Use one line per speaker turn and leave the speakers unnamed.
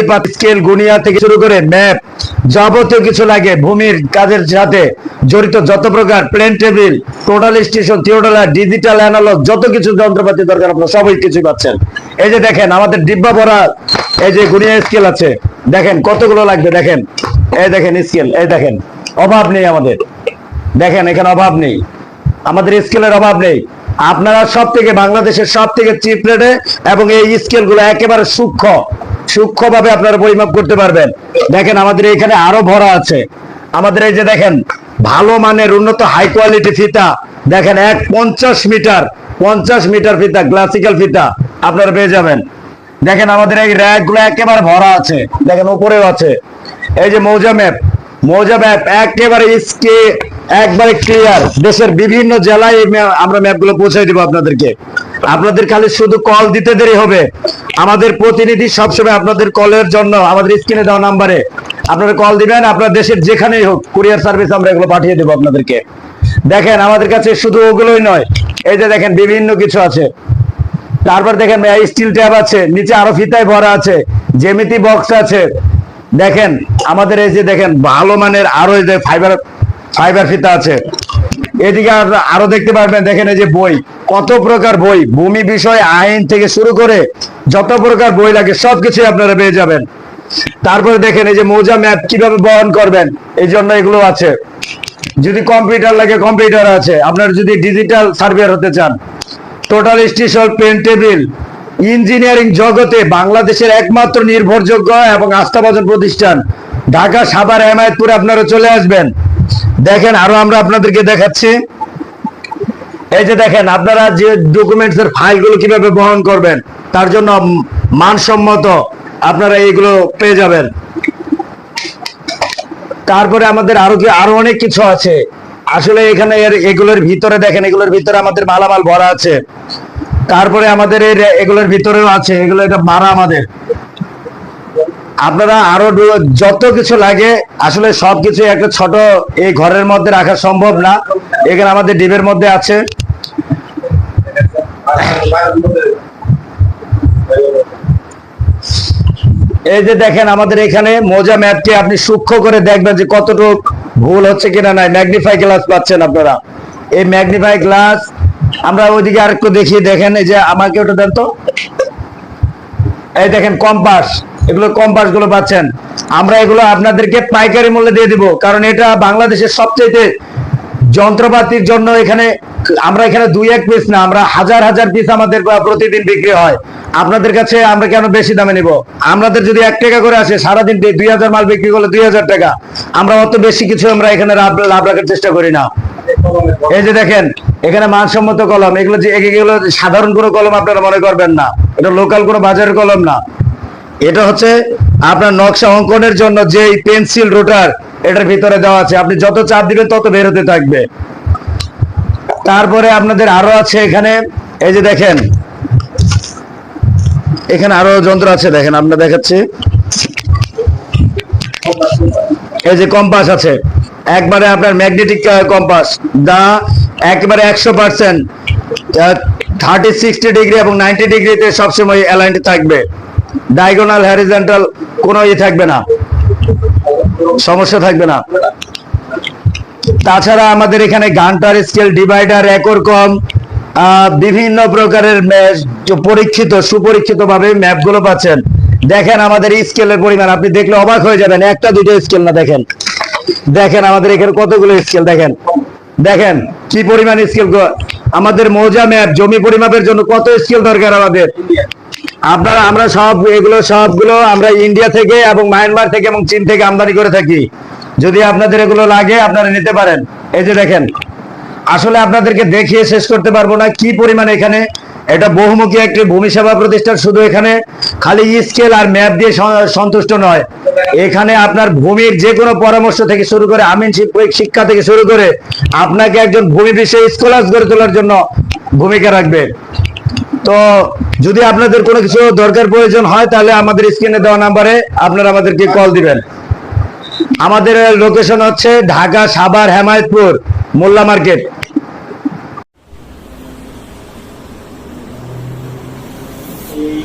পরিপাত scale গুনিয়া থেকে শুরু করে ম্যাপ যাবতীয় কিছু লাগে ভূমির কাজের সাথে জড়িত যত প্রকার plane table total station theodolite digital analog যত কিছু যন্ত্রপাতি দরকার আপনার সবই কিছু পাচ্ছেন। এই যে দেখেন, আমাদের ডিব্বা ভরা এই যে গুনিয়া স্কেল আছে, দেখেন কতগুলো লাগবে, দেখেন। এই দেখেন স্কেল এই দেখেন, অভাব নেই আমাদের। দেখেন, এখানে অভাব নেই। আমাদের স্কেলের অভাব নেই। আপনারা সব থেকে বাংলাদেশের সব থেকে চিপ রেটে এবং এই স্কেলগুলো একেবারে সূক্ষ্ম। সূক্ষ্ম ভাবে আপনারা পরিমাপ করতে পারবেন। দেখেন, আমাদের এখানে আরও ভরা আছে। আমাদের এই যে দেখেন, ভালো মানের উন্নত হাই কোয়ালিটি ফিতা। দেখেন, এক পঞ্চাশ মিটার পঞ্চাশ মিটার ফিতা ক্লাসিক্যাল ফিতা আপনারা পেয়ে যাবেন। দেখেন, আমাদের এই র্যাকগুলো একেবারে ভরা আছে। দেখেন, উপরেও আছে। এই যে মৌজা ম্যাপ মৌজা ম্যাপ একেবারে স্কে একবারে ক্লিয়ার দেশের বিভিন্ন জেলায় আমরা ম্যাপগুলো পৌঁছে দিব আপনাদেরকে। আপনাদের খালি শুধু কল দিতে দেরি হবে। আমাদের প্রতিনিধি সবসময় আপনাদের কলের জন্য আমাদের স্ক্রিনে দেওয়া নাম্বারে আপনারা কল দিবেন, আপনার দেশের যেখানেই হোক কুরিয়ার সার্ভিস আমরা এগুলো পাঠিয়ে দেবো আপনাদেরকে। দেখেন, আমাদের কাছে শুধু ওগুলোই নয়। এই যে দেখেন, বিভিন্ন কিছু আছে। তারপর দেখেন স্টিল ট্যাব আছে, নিচে আরও ফিতায় ভরা আছে জেমিতি বক্স আছে। দেখেন, আমাদের এই যে দেখেন, ভালো মানের আরও এই যে ফাইবার ফাইবার ফিতা আছে। এদিকে আরও দেখতে পারবেন, দেখেন এই যে বই। কত প্রকার বই? ভূমি বিষয়, আইন থেকে শুরু করে যত প্রকার বই লাগে সবকিছু আপনারা পেয়ে যাবেন। তারপরে দেখেন এই যে মৌজা ম্যাপ কীভাবে বহন করবেন, এই জন্য এগুলো আছে। যদি কম্পিউটার লাগে, কম্পিউটার আছে। আপনার যদি ডিজিটাল সার্ভেয়ার হতে চান। Total station pen table engineering জগতে বাংলাদেশের একমাত্র নির্ভরযোগ্য এবং আস্থাভাজন প্রতিষ্ঠান। ঢাকা, সাভার, হেমায়তপুরে আপনারা চলে আসবেন। দেখেন, আরও আমরা আপনাদেরকে দেখাচ্ছি। এই যে দেখেন, আপনারা যে ডকুমেন্টস এর ফাইলগুলো কীভাবে বহন করবেন, তার জন্য মানসম্মত আপনারা এইগুলো পেয়ে যাবেন। তারপরে আমাদের আরও কি আরও অনেক কিছু আছে। আসলে এখানে এর এগুলোর ভিতরে দেখেন, এগুলোর ভিতরে আমাদের মালামাল ভরা আছে। তারপরে আমাদের এর এগুলোর ভিতরেও আছে। এগুলো এটা মারা আমাদের। আপনারা আরও যত কিছু লাগে, আসলে সবকিছু একটা ছোট এই ঘরের মধ্যে রাখা সম্ভব না। এখানে আমাদের ডিবের মধ্যে আছে। এই যে দেখেন আমাদের এখানে মোজা ম্যাপটি আপনি সূক্ষ্ম করে দেখবেন যে কতটুকু ভুল হচ্ছে কিনা নাই। ম্যাগনিফাই গ্লাস পাচ্ছেন আপনারা। এই ম্যাগনিফাই গ্লাস আমরা ওইদিকে আরেকটু দেখিয়ে দেখেন। এই যে আমাকে ওটা দেন তো। এই দেখেন কম্পাস এগুলো কম্পাসগুলো পাচ্ছেন। আমরা এগুলো আপনাদেরকে পাইকারি মূল্যে দিয়ে দিব, কারণ এটা বাংলাদেশের সবচেয়ে যন্ত্রপাতির জন্য এখানে, আমরা এখানে দুই এক পিস না, আমরা হাজার হাজার পিস আমাদের প্রতিদিন বিক্রি হয়। আপনাদের কাছে আমরা কেন বেশি দামে নিব? আমাদের যদি এক টাকা করে আসে, সারাদিন দুই হাজার মাল বিক্রি করলে দুই হাজার টাকা। আমরা অত বেশি কিছু আমরা এখানে লাভ রাখার চেষ্টা করি না। এই যে দেখেন, এখানে মানসম্মত কলম, এগুলো যে এগুলো সাধারণ কোনো কলম আপনারা মনে করবেন না। এটা লোকাল কোনো বাজারের কলম না। এটা হচ্ছে আপনার নকশা অঙ্কনের জন্য যে পেন্সিল, রোটার, এটার ভিতরে দেওয়া আছে। আপনি যত চাপ দিবেন তত বের হতে থাকবে। তারপরে আপনাদের আরও আছে এখানে, এই যে দেখেন। এখানে আরও যন্ত্র আছে, দেখেন আপনার দেখাচ্ছি। এই যে কম্পাস আছে, একবারে আপনার ম্যাগনেটিক কম্পাস। দা, একবারে একশো পার্সেন্ট থার্টি, সিক্সটি ডিগ্রি এবং নাইনটি ডিগ্রিতে সবসময় অ্যালাইন্ড থাকবে। ডায়াগোনাল, হ্যারিজেন্টাল কোনো ই থাকবে না। সমস্যা থাকবে না। তাছাড়া আমাদের এখানে গান্টার স্কেল, ডিভাইডার একর কম বিভিন্ন প্রকারের পরীক্ষিত সুপরীক্ষিত ভাবে ম্যাপগুলো পাচ্ছেন। দেখেন আমাদের স্কেলের পরিমাণ, আপনি দেখলে অবাক হয়ে যাবেন, একটা, দুটো স্কেল না, দেখেন। দেখেন আমাদের এখানে কতগুলো স্কেল, দেখেন। দেখেন কি পরিমাণ স্কেল আমাদের মৌজা ম্যাপ, জমি পরিমাপের জন্য কত স্কেল দরকার আমাদের। আপনারা, আমরা সব এগুলো, সবগুলো আমরা ইন্ডিয়া থেকে এবং মায়ানমার থেকে এবং চীন থেকে আমদানি করে থাকি। যদি আপনাদের এগুলো লাগে, আপনারা নিতে পারেন। এই যে দেখেন, আসলে আপনাদেরকে দেখিয়ে শেষ করতে পারব না কি পরিমাণ এখানে। এটা বহুমুখী একটি ভূমি সেবা প্রতিষ্ঠান, শুধু এখানে খালি স্কেল আর ম্যাপ দিয়ে সন্তুষ্ট নয়। এখানে আপনার ভূমির যে কোনো পরামর্শ থেকে শুরু করে, আমিন শিক- শিক্ষা থেকে শুরু করে, আপনাকে একজন ভূমি বিষয়ে স্কলার গড়ে তোলার জন্য ভূমিকা রাখবে। তো যদি আপনাদের কোনো কিছু দরকার, প্রয়োজন হয়, তাহলে আমাদের স্ক্রিনে দেওয়া নাম্বারে আপনারা আমাদেরকে কল দিবেন। আমাদের লোকেশন হচ্ছে ঢাকা সাভার হেমায়তপুর, মোল্লা মার্কেট। এই